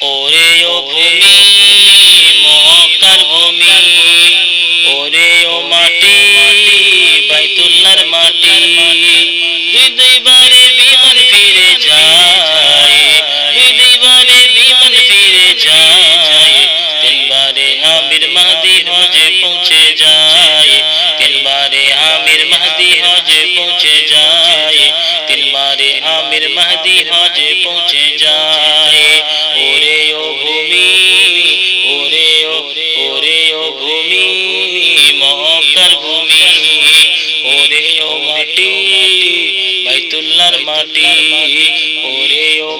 ওরে ও ভূমি, মক্কার ভূমি, ওরে ও মাটি, বাইতুল্লাহর মাটি দুই দুইবারে বিমান ফিরে যায় দুই দুইবারে বিমান ফিরে যায় তিনবারে আমির মাহদি হজে পৌঁছে যায় তিনবারে আমির মাহদি হজে পৌঁছে যায় তিনবারে আমির মাহদি হজে পৌঁছে যায়।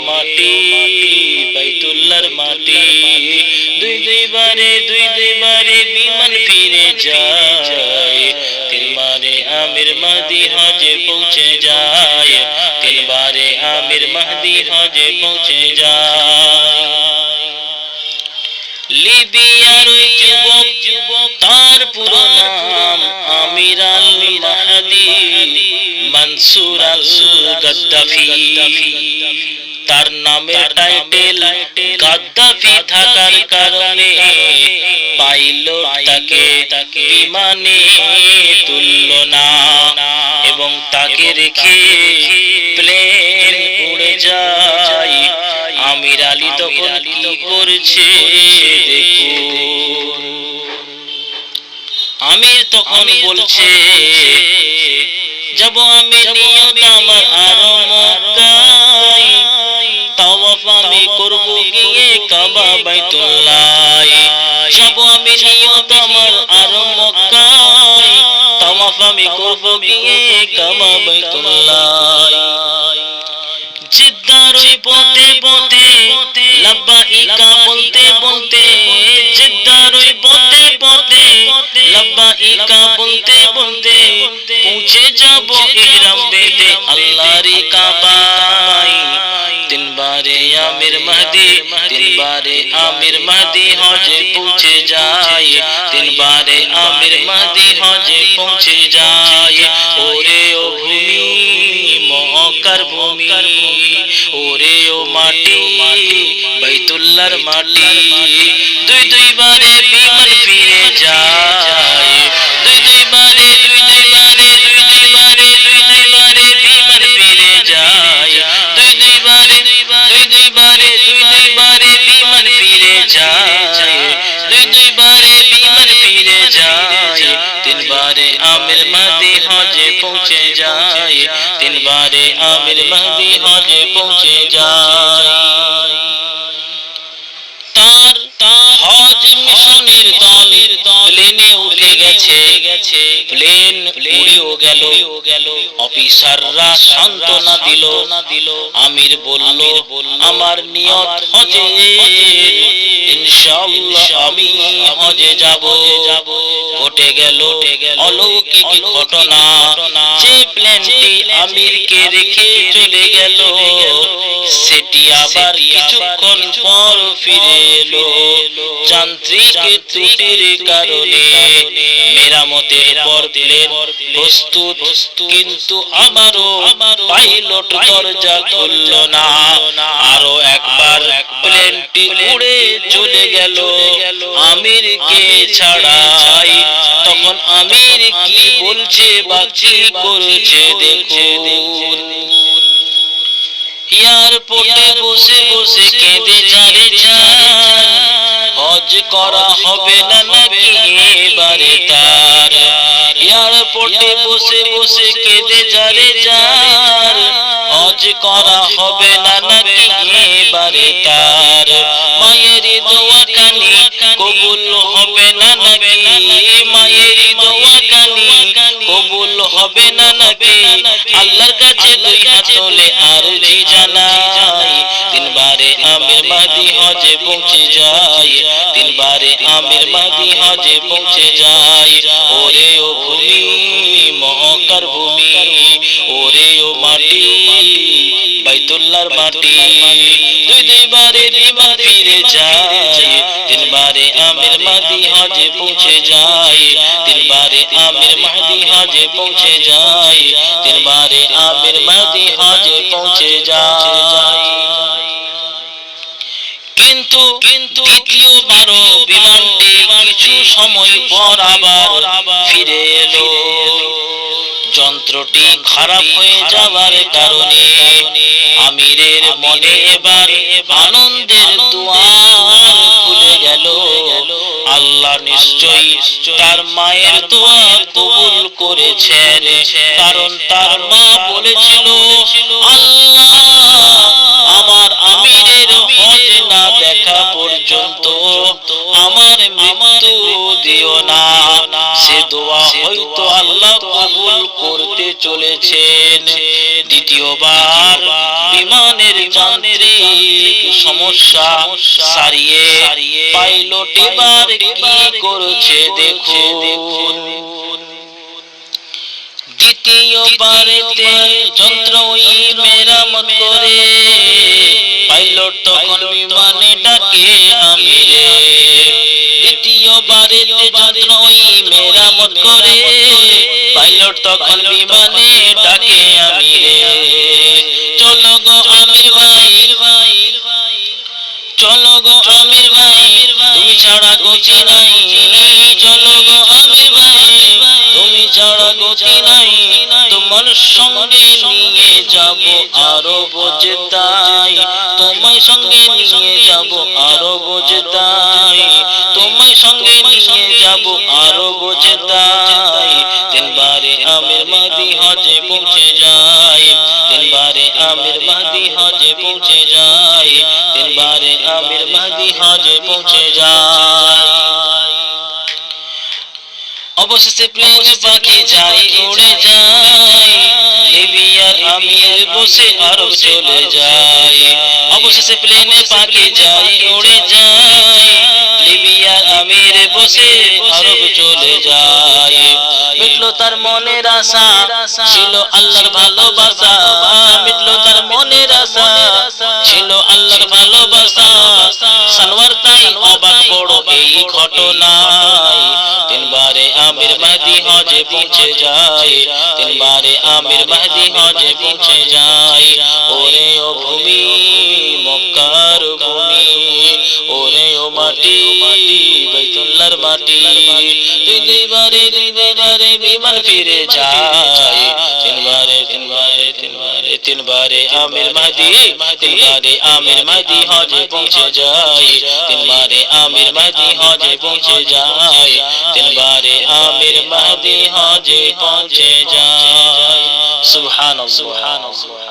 মাটি, বাইতুল্লাহর মাটি। দুই দুইবারে দুই দুইবারে বিমান ফিরে যায়। তিনবারে আমির মাহদি হজে পৌঁছে যায়। তিনবারে আমির মাহদি হজে পৌঁছে যায়। লিবিয়ার যুবক যুবক, তার পুরো নাম আমির আল মাহদি আল গদ্দাফি তার নামের টাইটেল গাদ্দাফি থাকার কারণে পাইলট তাকে বিমানে তুলল না। এবং তাকে রেখে প্লেন উড়ে যায়। আমির আলী তখন কি করছে আমির তখন বলছে যাব আমি নিয়ত আমার আরও মক্কায় আমি করব গিয়ে কাবা বাইতুল্লাহ। যাব আমি নিয়ত আমার আরও মক্কায়। তাওয়াফ আমি করব গিয়ে কাবা বাইতুল্লাহ। জিদ্দার ওই পথে পথে লাব্বাইকা বলতে বলতে, জিদ্দার ওই পথে পথে লাব্বাইকা তিনবারে আমির মাহদি হজে পৌঁছে যায়, তিনবারে আমির মাহদি হজে পৌঁছে যায়। ওরে ও ভূমি, মক্কার ভূমি, ওরে ও মাটি, বাইতুল্লাহর মাটি। দুই দুইবারে বিমান ফিরে যায়, দুই দুইবারে দুই দুইবারে দুই দুইবারে দুই দুইবারে বিমান ফিরে যায়। দুই দুইবারে দুই দুইবারে যায়। দুই দুইবারে বিমান ফিরে যায়। তিনবারে আমির মাহদি হজে পৌঁছে যায়। তিনবারে আমির মাহদি হজে পৌঁছে যায়। তার হজ মিশনের দলের প্লেনে উঠে গেছে। প্লেন উড়েও গেল। অফিসাররা সান্ত্বনা দিল দিল। আমির বলল, আমার নিয়ত হজে ইনশাআল্লাহ আমি হজে যাব। যাব ঘটে গেল অলৌকিক ঘটনা। যে প্লেনটি আমিরকে রেখে চলে গেল, সেটি আবার কিছুক্ষণ পর ফিরে এলো। যান্ত্রিক ত্রুটির কারণে মেরামতের পর প্লেন প্রস্তুত, কিন্তু আমারও পাইলট দরজা খুলল না। আরও একবার চলে গেল আমিরকে ছাড়াই তখন আমির কি বলছে বা কি করছে দেখুন। এয়ারপোর্টে বসে বসে কেঁদে যারে যান। হজ করা হবে না নাকি এবারে তার। এয়ারপোর্টে বসে বসে কেঁদে যারে যান। হজ করা হবে না নাকি এবারে তার। মায়ের দোয়া কানি নাকি? মায়ের দোয়া কানি কবুল হবে না নাকি? আল্লাহর কাছে দুই হাত তোলে আর জি জানাই। তিনবারে আমির মাহদি হজে পৌঁছে যায় তিনবারে আমির মাহদি হজে পৌঁছে যায় ওরে ও ভূমি, মহকার ভূমি, ওরে ও মাটি, বাইতুল্লাহর মাটি। দুই দুইবারে বিমান ফিরে আমির হজে পৌঁছে আমির পৌঁছে আমির হজে পৌঁছে কিন্তু কিন্তু বিমানটি কিছু সময় পর আবার ফিরে এলো। যন্ত্রটি খারাপ হয়ে যাওয়ার কারণে আমিরের মনে এবার আনন্দের দুয়ার খুলে গেল আল্লাহ নিশ্চয়ই তার মায়ের কবুল করেছেন। কারণ তার মা বলেছিল আমার আমিরের হজ না দেখা পর্যন্ত আমার মৃত্যু দিও না। সে দোয়া হয়তো আল্লাহ কবুল করতে চলেছেন। দ্বিতীয়বার যান্ত্রিক সমস্যা সারিয়ে পাইলট এবার কি করেছে দেখুন। দ্বিতীয়বারেতে যন্ত্র মেরামত করে পাইলট তখন বিমানে ডাকে আমিরে। দ্বিতীয়বারেতে যন্ত্র মেরামত করে পাইলট তখন বিমানে ডাকে আমিরে। চলো গো আমির ভাই চলো গো আমির ভাই তুমি ছাড়া গতি নাই। চলো গো আমির ভাই তুমি ছাড়া গতি নাই। তোমার সঙ্গে নিয়ে যাব আরও বোঝতাই তোমায় সঙ্গে নিয়ে যাব আরও বোঝতাই তোমায় সঙ্গে নিয়ে যাব আরও বোঝতাই তিনবারে আমির মাদি হজে পৌঁছে যায় তিনবারে আমির মাদি হজে পৌঁছে যায় তিনবারে আমির মাদি হজে পৌঁছে যায় অবশেষে প্লেন পাখি যায় উড়ে যায়। লিবিয়ার আমির বসে আরব চলে যায়। প্লেনে পাখি যায় উড়ে যায়। লিবিয়ার আমির বসে আরব চলে যায়। মিটলো তার মনের আশা, ছিল আল্লাহর ভালোবাসা। মিটলো তার মনের আশা, ছিল আল্লাহর ভালোবাসা। সানোয়ার তাই অবাক বড় এই ঘটনায়। তিনবারে আমির মাহদি হজে পৌঁছে যায়। তিনবারে আমির মাহদি হজে পৌঁছে যায়। ওরে ও ভূমি। ওরে ও মাটি, বাইতুল্লাহর মাটি তুই দুইবারে দুইবারে বিমান ফিরে যায়। তিনবারে তিনবারে তিনবারে তিনবারে আমির মাহদি তিনবারে আমির মাহদি হজে পৌঁছে যায়। তিনবারে আমির মাহদি হজে পৌঁছে যায়। তিনবারে আমির মাহদি হজে পৌঁছে যায়। সুবহানাল্লাহ।